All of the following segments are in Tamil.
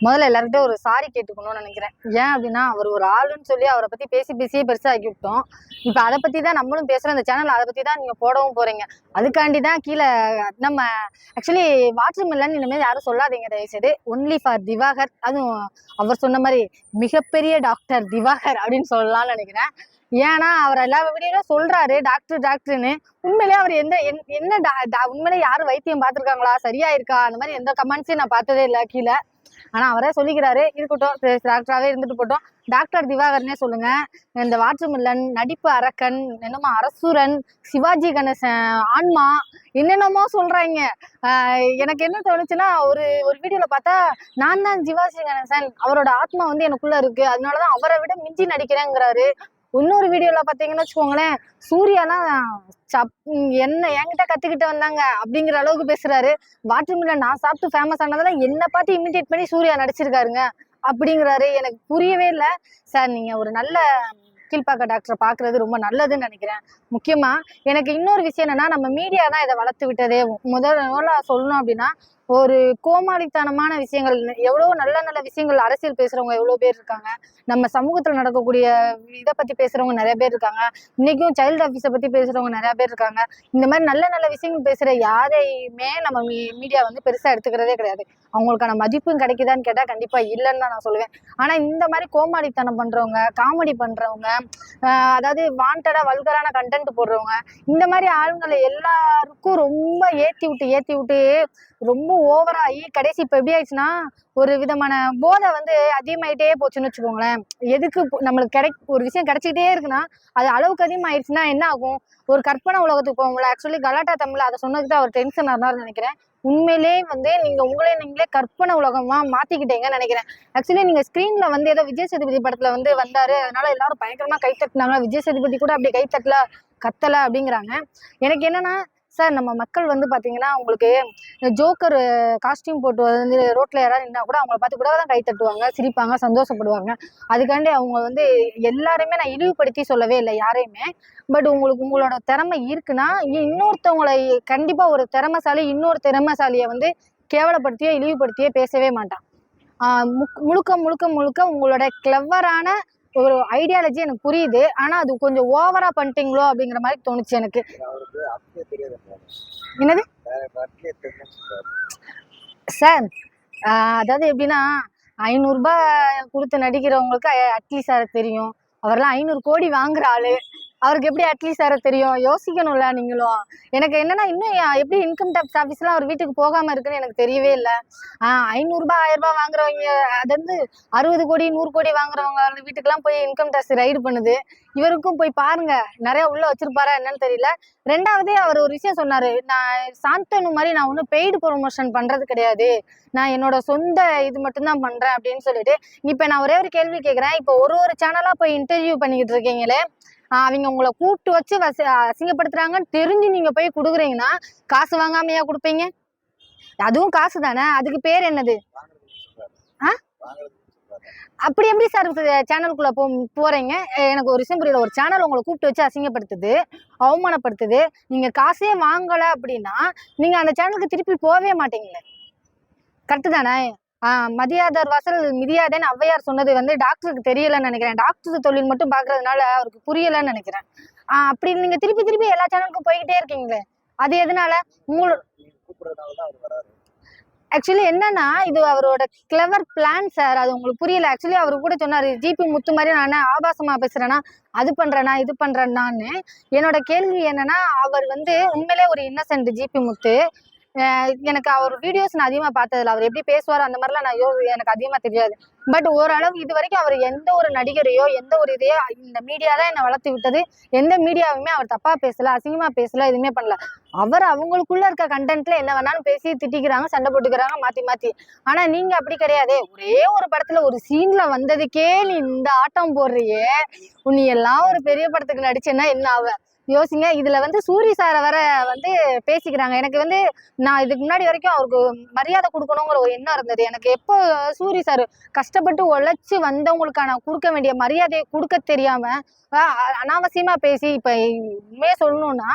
முதல்ல எல்லார்கிட்டயும் ஒரு சாரி கேட்டுக்கணும்னு நினைக்கிறேன். ஏன் அப்படின்னா அவர் ஒரு ஆளுன்னு சொல்லி அவரை பத்தி பேசி பேசியே பெருசா ஆக்கி விட்டோம். இப்போ அதை பத்தி தான் நம்மளும் பேசுறோம். இந்த சேனல் அதை பத்தி தான் நீங்க போடவும் போறீங்க. அதுக்காண்டி தான் கீழே நம்ம ஆக்சுவலி வாட்டர் மில்லன் இனிமேல் யாரும் சொல்லாதீங்க தயவுசெய்து. Only for Diwakar. அதுவும் அவர் சொன்ன மாதிரி மிகப்பெரிய டாக்டர் திவாகர் அப்படின்னு சொல்லலாம்னு நினைக்கிறேன். ஏன்னா அவர் எல்லா வீடியோலும் சொல்றாரு டாக்டர் டாக்டர்னு உண்மையிலேயே அவர் எந்த என்- என்ன டா- டா- உண்மையிலே யாரும் வைத்தியம் பார்த்துருக்காங்களா? சரியா இருக்கா அந்த மாதிரி எந்த கமெண்ட்ஸையும் நான் பார்த்ததே இல்லை கீழே. ஆனா அவரே சொல்லிக்கிறாரு இருக்கட்டும் டாக்டராகவே இருந்துட்டு போட்டோம் டாக்டர் திவாகரனே சொல்லுங்க. இந்த வாட்டர்மில்லன் நடிப்பு அரக்கன் என்னமோ அரசுரன் சிவாஜி கணேசன் ஆன்மா என்னென்னமோ சொல்றாங்க. ஆஹ் எனக்கு என்ன தோணுச்சுன்னா ஒரு ஒரு வீடியோல பார்த்தா நான் தான் சிவாஜி கணேசன். அவரோட ஆத்மா வந்து எனக்குள்ள இருக்கு. அதனாலதான் அவரை விட மிஞ்சி நடிக்கிறேங்கிறாரு. இன்னொரு வீடியோல பாத்தீங்கன்னு வச்சுக்கோங்களேன் சூர்யானா சப் என்ன என்கிட்ட கத்துக்கிட்டு வந்தாங்க அப்படிங்கிற அளவுக்கு பேசுறாரு. வாட்டர் மில்லன் நான் சாப்பிட்டு ஃபேமஸ் ஆனதெல்லாம் என்னை பார்த்து இமிடியேட் பண்ணி சூர்யா நடிச்சிருக்காருங்க அப்படிங்கிறாரு. எனக்கு புரியவே இல்லை. சார் நீங்க ஒரு நல்ல கீழ்ப்பாக்க டாக்டரை பார்க்கறது ரொம்ப நல்லதுன்னு நினைக்கிறேன். முக்கியமா எனக்கு இன்னொரு விஷயம் என்னன்னா நம்ம மீடியா தான் இதை வளர்த்து விட்டதே. முதல் முதல்ல சொல்லணும் அப்படின்னா ஒரு கோமாளித்தனமான விஷயங்கள் எவ்வளோ நல்ல நல்ல விஷயங்கள் அரசியல் பேசுறவங்க எவ்வளோ பேர் இருக்காங்க. நம்ம சமூகத்தில் நடக்கக்கூடிய இதை பத்தி பேசுறவங்க நிறைய பேர் இருக்காங்க. இன்னைக்கும் சைல்டு ஆஃபீஸை பத்தி பேசுறவங்க நிறைய பேர் இருக்காங்க. இந்த மாதிரி நல்ல நல்ல விஷயங்கள் பேசுற யாரையுமே நம்ம மீடியா வந்து பெருசா எடுத்துக்கிறதே கிடையாது. அவங்களுக்கான மதிப்பும் கிடைக்குதான்னு கேட்டால் கண்டிப்பா இல்லைன்னு தான் நான் சொல்லுவேன். ஆனா இந்த மாதிரி கோமாளித்தனம் பண்றவங்க காமெடி பண்றவங்க அதாவது வாண்டடா வல்கரான கண்டென்ட் போடுறவங்க இந்த மாதிரி ஆளுங்களை எல்லாருக்கும் ரொம்ப ஏத்தி விட்டு ஏத்தி விட்டு ரொம்ப ஓவராகி கடைசி இப்போ எப்படி ஆயிடுச்சுன்னா ஒரு விதமான போதை வந்து அதிகமாயிட்டே போச்சுன்னு வச்சுக்கோங்களேன். எதுக்கு நம்மளுக்கு கிடை ஒரு விஷயம் கிடைச்சிக்கிட்டே இருக்குன்னா அது அளவுக்கு அதிகமாயிடுச்சுன்னா என்ன ஆகும்? ஒரு கற்பனை உலகத்துக்கு போகும்ல ஆக்சுவலி கலாட்டா தமிழ் அதை சொன்னதுக்கு தான் அவர் டென்ஷன் ஆனார்னு நினைக்கிறேன். உண்மையிலே வந்து நீங்க உங்களே நீங்களே கற்பனை உலகமா மாத்திக்கிட்டீங்கன்னு நினைக்கிறேன். ஆக்சுவலி நீங்க ஸ்கிரீன்ல வந்து ஏதோ விஜய் சேதுபதி படத்துல வந்து வந்தாரு. அதனால எல்லாரும் பயங்கரமா கை தட்டினாங்க விஜய் சேதுபதி கூட அப்படி கை தட்டல கத்தல அப்படிங்கிறாங்க. எனக்கு என்னன்னா சார் நம்ம மக்கள் வந்து பார்த்தீங்கன்னா உங்களுக்கு ஜோக்கர் காஸ்டியூம் போட்டு வந்து ரோட்டில் யாராவது நின்னா கூட அவங்கள பார்த்து கூட தான் கை தட்டுவாங்க சிரிப்பாங்க சந்தோஷப்படுவாங்க. அதுக்காண்டி அவங்க வந்து எல்லாருமே நான் இழிவுபடுத்தி சொல்லவே இல்லை யாரையுமே. பட் உங்களுக்கு உங்களோட திறமை இருக்குன்னா இன்னொருத்தவங்களை கண்டிப்பாக ஒரு திறமைசாலி இன்னொரு திறமைசாலியை வந்து கேவலப்படுத்தியோ இழிவுபடுத்தியோ பேசவே மாட்டான். முக்- முழுக்க முழுக்க முழுக்க உங்களோட கிளவரான ஒரு ஐடியாலஜி எனக்கு புரியுது. ஆனால் அது கொஞ்சம் ஓவராக பண்ணிட்டீங்களோ அப்படிங்கிற மாதிரி தோணுச்சு எனக்கு. என்னது? சார் அதாவது எப்படின்னா ஐநூறுரூபா கொடுத்து நடிக்கிறவங்களுக்கு அட்லி சார் தெரியும்? அவர்லாம் ஐநூறு கோடி வாங்குற ஆளு. அவருக்கு எப்படி அட்லீஸ்ட் சார தெரியும்? யோசிக்கணும்ல நீங்களும். எனக்கு என்னன்னா இன்னும் எப்படி இன்கம் டேக்ஸ் ஆஃபீஸ்லாம் அவர் வீட்டுக்கு போகாம இருக்குன்னு எனக்கு தெரியவே இல்லை. ஆஹ் ஐநூறுரூபா ஆயிரம் ரூபாய் வாங்குறவங்க அது வந்து அறுபது கோடி நூறு கோடி வாங்குறவங்க வீட்டுக்கெல்லாம் போய் இன்கம் டேக்ஸ் ரைடு பண்ணுது. இவருக்கும் போய் பாருங்க நிறைய உள்ள வச்சிருப்பாரா என்னன்னு தெரியல. ரெண்டாவதே அவர் ஒரு விஷயம் சொன்னாரு நான் சாந்தனு மாதிரி நான் ஒன்றும் பெய்டு ப்ரொமோஷன் பண்றது கிடையாது. நான் என்னோட சொந்த இது மட்டும்தான் பண்றேன் அப்படின்னு சொல்லிட்டு இப்போ நான் ஒரே ஒரு கேள்வி கேட்குறேன் இப்போ ஒரு ஒரு சேனலா போய் இன்டர்வியூ பண்ணிக்கிட்டு இருக்கீங்களே அவங்க உங்களை கூப்பிட்டு வச்சு வச அசிங்கப்படுத்துறாங்கன்னு தெரிஞ்சு நீங்க போய் கொடுக்குறீங்கன்னா காசு வாங்காமையா கொடுப்பீங்க? அதுவும் காசு தானே அதுக்கு பேர் என்னது? ஆ? அப்படி எப்படி சார் சேனலுக்குள்ள போ போறீங்க? எனக்கு ஒரு விஷயம் புரியல. ஒரு சேனல் உங்களை கூப்பிட்டு வச்சு அசிங்கப்படுத்துது அவமானப்படுத்துது. நீங்க காசே வாங்கல அப்படின்னா நீங்க அந்த சேனலுக்கு திருப்பி போகவே மாட்டீங்களே. கரெக்டு தானே? மதியாதர் வாசல் மிதியாதேன்னு ஔவையார் சொன்னது வந்து டாக்டருக்கு தெரியலன்னு நினைக்கிறேன். டாக்டர் தொழில் மட்டும் பாக்குறதுனால அவருக்கு புரியலன்னு நினைக்கிறேன். ஆஹ் அப்படி நீங்க திருப்பி திருப்பி எல்லா சேனலுக்கும் போய்கிட்டே இருக்கீங்களே அது எதனால? உங்களோட ஆக்சுவலி என்னன்னா இது அவரோட கிளவர் பிளான் சார் அது உங்களுக்கு புரியல. ஆக்சுவலி அவர் கூட சொன்னாரு ஜிபி முத்து மாதிரி நான் ஆபாசமா பேசுறேன்னா அது பண்றேனா இது பண்றேன்னான்னு. என்னோட கேள்வி என்னன்னா அவர் வந்து உண்மையிலே ஒரு இன்னசென்ட் ஜிபி முத்து. எனக்கு அவர் வீடியோஸ் நான் அதிகமா பார்த்ததில்ல. அவர் எப்படி பேசுவார் அந்த மாதிரிலாம் நான் யோ எனக்கு அதிகமா தெரியாது. பட் ஓரளவு இது வரைக்கும் அவர் எந்த ஒரு நடிகரையோ எந்த ஒரு இதையோ இந்த மீடியா தான் என்னை வளர்த்து விட்டது. எந்த மீடியாவுமே அவர் தப்பா பேசல அசிங்கமா பேசல எதுவுமே பண்ணல. அவர் அவங்களுக்குள்ள இருக்க கண்டென்ட்ல என்ன வேணாலும் பேசி திட்டிக்கிறாங்க சண்டை போட்டுக்கிறாங்க மாத்தி மாத்தி. ஆனா நீங்க அப்படி கிடையாதே. ஒரே ஒரு படத்துல ஒரு சீன்ல வந்ததுக்கே நீ இந்த ஆட்டம் போடுறியே. நீ எல்லாம் ஒரு பெரிய படத்துக்கு நடிச்சேன்னா என்ன ஆவ? யோசிங்க. இதுல வந்து சூரி சாரை வர வந்து பேசிக்கிறாங்க. எனக்கு வந்து நான் இதுக்கு முன்னாடி வரைக்கும் அவருக்கு மரியாதை கொடுக்கணுங்கிற ஒரு எண்ணம் இருந்தது. எனக்கு எப்போ சூரி சார் கஷ்டப்பட்டு உழைச்சி வந்தவங்களுக்கான கொடுக்க வேண்டிய மரியாதையை கொடுக்க தெரியாம அனாவசியமாக அனாவசியமா பேசி இப்ப உண்மையே சொல்லணும்னா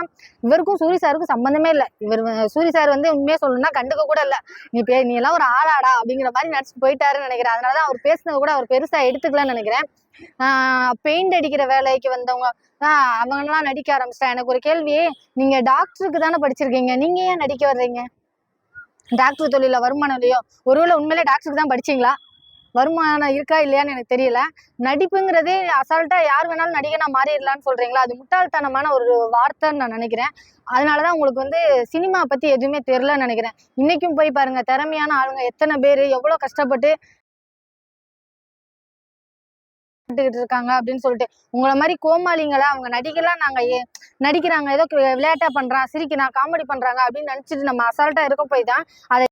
இவருக்கும் சூரி சாருக்கும் சம்பந்தமே இல்லை. இவர் சூரி சார் வந்து உண்மையே சொல்லணும்னா கண்டுக்க கூட இல்லை. நீ பே நீ எல்லாம் ஒரு ஆளாடா அப்படிங்கிற மாதிரி நடிச்சு போயிட்டாருன்னு நினைக்கிறேன். அதனாலதான் அவர் பேசுனது கூட அவர் பெருசா எடுத்துக்கலன்னு நினைக்கிறேன். பெயிண்ட் அடிக்கிற வேலைக்கு வந்தவங்க ஆஹ் அவங்கெல்லாம் நடிக்க ஆரம்பிச்சிட்டா. எனக்கு ஒரு கேள்வி நீங்க டாக்டருக்கு தானே படிச்சிருக்கீங்க? நீங்க ஏன் நடிக்க வர்றீங்க? டாக்டர் தொழில வருமானம் இல்லையோ? ஒருவேளை உண்மையிலே டாக்டருக்கு தான் படிச்சீங்களா? வருமானம் இருக்கா இல்லையான்னு எனக்கு தெரியல. நடிப்புங்கிறதே அசால்ட்டா யார் வேணாலும் நடிகனா மாறிடலாம்னு சொல்றீங்களா? அது முட்டாள்தனமான ஒரு வார்த்தைன்னு நான் நினைக்கிறேன். அதனாலதான் உங்களுக்கு வந்து சினிமா பத்தி எதுவுமே தெரியலன்னு நினைக்கிறேன். இன்னைக்கும் போய் பாருங்க திறமையான ஆளுங்க எத்தனை பேர் எவ்வளவு கஷ்டப்பட்டு பட்டுக்கிட்டு இருக்காங்க அப்படின்னு சொல்லிட்டு உங்களை மாதிரி கோமாளிங்களா? அவங்க நடிகலாம் நாங்க நடிக்கிறாங்க ஏதோ விளையாட்டா பண்றான் சிரிக்கிறான் காமெடி பண்றாங்க அப்படின்னு நினைச்சிட்டு நம்ம அசால்ட்டா இருக்க போய் தான் அதை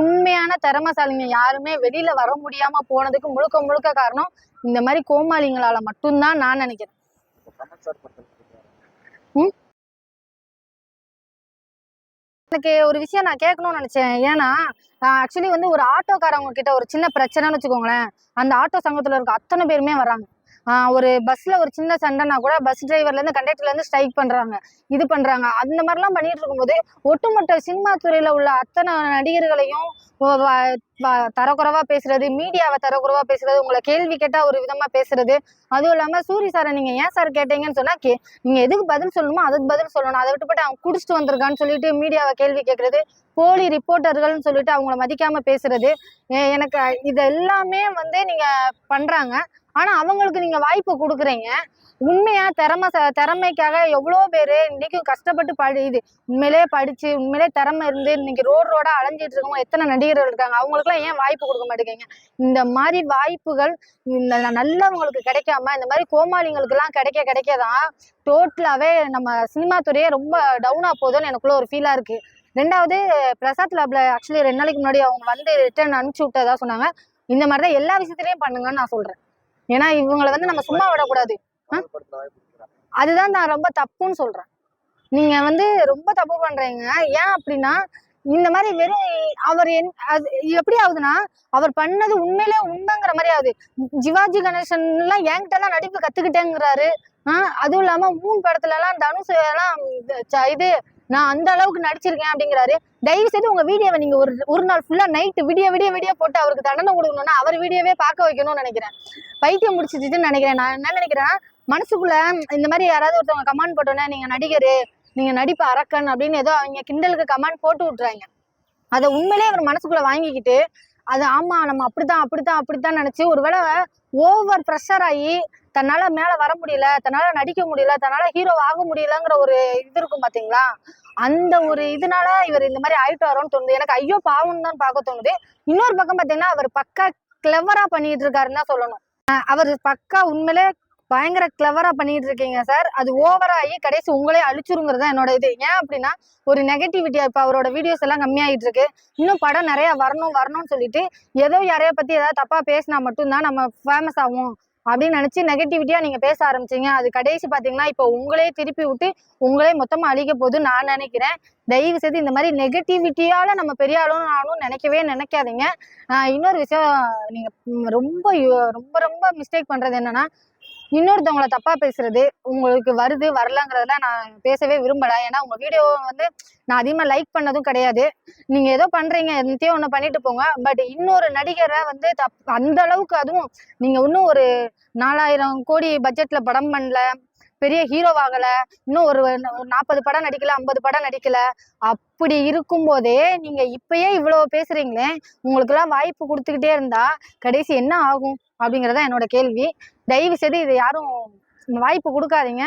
உண்மையான திறமைசாலிங்க. யாருமே வெளியில வர முடியாம போனதுக்கு முழுக்க முழுக்க காரணம் இந்த மாதிரி கோமாளிங்களால மட்டும்தான் நான் நினைக்கிறேன். இப்போ எனக்கு ஒரு விஷயம் நான் கேட்கணும்னு நினைச்சேன். ஏன்னா ஆக்சுவலி வந்து ஒரு ஆட்டோக்காரவங்க கிட்ட ஒரு சின்ன பிரச்சனைன்னு வச்சுக்கோங்களேன். அந்த ஆட்டோ சங்கத்துல இருக்க அத்தனை பேருமே வராங்க. ஒரு பஸ்ல ஒரு சின்ன சண்டைனா கூட பஸ் டிரைவர்ல இருந்து கண்டக்டர்ல இருந்து ஸ்ட்ரைக் பண்றாங்க. இது பண்றாங்க. அந்த மாதிரிலாம் பண்ணிட்டு இருக்கும்போது ஒட்டுமொத்த சினிமா துறையில உள்ள அத்தனை நடிகர்களையும் தரக்குறவா பேசுறது மீடியாவை தரக்குறவா பேசுறது உங்களை கேள்வி கேட்டா ஒரு விதமா பேசுறது. அதுவும் இல்லாம சூரி சாரை நீங்க ஏன் சார் கேட்டீங்கன்னு சொன்னா கே நீங்க எதுக்கு பதில் சொல்லணுமோ அதுக்கு பதில் சொல்லணும். அதை விட்டுப்பட்டு அவன் குடிச்சிட்டு வந்திருக்கான்னு சொல்லிட்டு மீடியாவை கேள்வி கேட்கறது போலி ரிப்போர்ட்டர்கள்னு சொல்லிட்டு அவங்கள மதிக்காம பேசுறது. எனக்கு இது எல்லாமே வந்து நீங்க பண்றாங்க. ஆனா அவங்களுக்கு நீங்க வாய்ப்பு கொடுக்குறீங்க. உண்மையா திறமை ச- திறமைக்காக எவ்வளோ பேர் இன்னைக்கும் கஷ்டப்பட்டு படி இது உண்மையிலே படிச்சு உண்மையிலே திறமை இருந்து இன்னைக்கு ரோடு ரோடா அலைஞ்சிட்டு இருக்கவங்க எத்தனை நடிகர்கள் இருக்காங்க? அவங்களுக்குலாம் ஏன் வாய்ப்பு கொடுக்க மாட்டேங்கிறீங்க? இந்த மாதிரி வாய்ப்புகள் இந்த நல்லவங்களுக்கு கிடைக்காம இந்த மாதிரி கோமாளிங்களுக்குலாம் கிடைக்க கிடைக்கதான் டோட்டலாவே நம்ம சினிமா துறையே ரொம்ப டவுனா போகுதுன்னு எனக்குள்ள ஒரு ஃபீலா இருக்கு. ரெண்டாவது பிரசாத் லேப்ல ஆக்சுவலி ரெண்டு நாளைக்கு முன்னாடி அவங்க வந்து ரிட்டர்ன் அனுப்பிச்சு விட்டதா சொன்னாங்க. இந்த மாதிரி தான் எல்லா விஷயத்துலையும் பண்ணுங்கன்னு நான் சொல்றேன். ஏன்னா இவங்களை வந்து நம்ம சும்மா விடக்கூடாது. அதுதான் நான் ரொம்ப தப்புன்னு சொல்றேன். நீங்க வந்து ரொம்ப தப்பு பண்றீங்க. ஏன் அப்படின்னா இந்த மாதிரி வெறும் அவர் என் அது எப்படி ஆகுதுன்னா அவர் பண்ணது உண்மையிலே உண்மைங்கிற மாதிரி ஆகுது. ஜிவாஜி கணேசன்லாம் என்கிட்ட தான் நடிப்பு கத்துக்கிட்டேங்கிறாரு. ஆஹ் அதுவும் இல்லாம மூணு படத்துல எல்லாம் தனுஷ் எல்லாம் இது ச- இது நான் அந்த அளவுக்கு நடிச்சிருக்கேன் அப்படிங்கிறாரு. தயவு செய்து உங்க வீடியோவை நீங்க ஒரு ஒரு நாள் ஃபுல்லா நைட்டு விடிய விடிய விடிய போட்டு அவருக்கு தண்டனை கொடுக்கணும்னா அவர் வீடியோவே பார்க்க வைக்கணும்னு நினைக்கிறேன். பைத்தியம் முடிச்சிட்டுன்னு நினைக்கிறேன். நான் என்ன நினைக்கிறேன் மனசுக்குள்ள இந்த மாதிரி யாராவது ஒருத்தவங்க கமெண்ட் போட்டோன்னே நீங்க நடிகரு நீங்க நடிப்பு அரக்கன் அப்படின்னு ஏதோ அவங்க கிண்டலுக்கு கமெண்ட் போட்டு விட்டுறாங்க. அதை உண்மையிலே அவர் மனசுக்குள்ள வாங்கிக்கிட்டு அது ஆமா நம்ம அப்படித்தான் அப்படித்தான் அப்படித்தான் நினைச்சு ஒருவேளை ஓவர் ப்ரெஷர் ஆகி தன்னால மேல வர முடியல தன்னால நடிக்க முடியல தன்னால ஹீரோ ஆக முடியலங்கிற ஒரு இது இருக்கும் பாத்தீங்களா? அந்த ஒரு இதனால இவர் இந்த மாதிரி ஆயிட்டாரோன்னு தோணுது. எனக்கு ஐயோ பாவம்னு தான் பார்க்க தோணுது. இன்னொரு பக்கம் பாத்தீங்கன்னா அவர் பக்கா கிளவரா பண்ணிட்டு இருக்காருன்னு தான் சொல்லணும். அவர் பக்கா உண்மையிலே பயங்கர கிளவரா பண்ணிட்டு இருக்கீங்க சார் அது ஓவராகி கடைசி உங்களே அழிச்சிருங்கிறது தான் என்னோட இது. ஏன் அப்படின்னா ஒரு நெகட்டிவிட்டியா இப்ப அவரோட வீடியோஸ் எல்லாம் கம்மியாயிட்டு இருக்கு. இன்னும் படம் நிறைய வரணும் வரணும்னு சொல்லிட்டு ஏதோ யாரைய பத்தி ஏதாவது தப்பா பேசினா மட்டும்தான் நம்ம ஃபேமஸ் ஆகும் அப்படின்னு நினைச்சு நெகட்டிவிட்டியா நீங்க பேச ஆரம்பிச்சீங்க. அது கடைசி பாத்தீங்கன்னா இப்போ உங்களே திருப்பி விட்டு உங்களே மொத்தமா அழிக்க போகுது நான் நினைக்கிறேன். தயவு செய்து இந்த மாதிரி நெகட்டிவிட்டியால நம்ம பெரிய ஆளும் நானும் நினைக்கவே நினைக்காதீங்க. இன்னொரு விஷயம் நீங்க ரொம்ப ரொம்ப ரொம்ப மிஸ்டேக் பண்றது என்னன்னா இன்னொருத்தவங்களை தப்பா பேசுறது உங்களுக்கு வருது வரலங்கிறதெல்லாம் நான் பேசவே விரும்பல. ஏன்னா உங்க வீடியோ வந்து நான் அதிகமா லைக் பண்ணதும் கிடையாது. நீங்க ஏதோ பண்றீங்க என்னத்தையோ ஒண்ணு பண்ணிட்டு போங்க. பட் இன்னொரு நடிகரை வந்து தப் அந்த அளவுக்கு அதுவும் நீங்க இன்னும் ஒரு நாலாயிரம் கோடி பட்ஜெட்ல படம் பண்ணல. பெரிய ஹீரோவாகல இன்னும் ஒரு நாற்பது படம் நடிக்கல ஐம்பது படம் நடிக்கல. அப்படி இருக்கும் போதே நீங்க இப்பயே இவ்வளவு பேசுறீங்களே உங்களுக்கு எல்லாம் வாய்ப்பு கொடுத்துக்கிட்டே இருந்தா கடைசி என்ன ஆகும் அப்படிங்கறத என்னோட கேள்வி. தயவு செய்து இதை யாரும் வாய்ப்பு கொடுக்காதீங்க.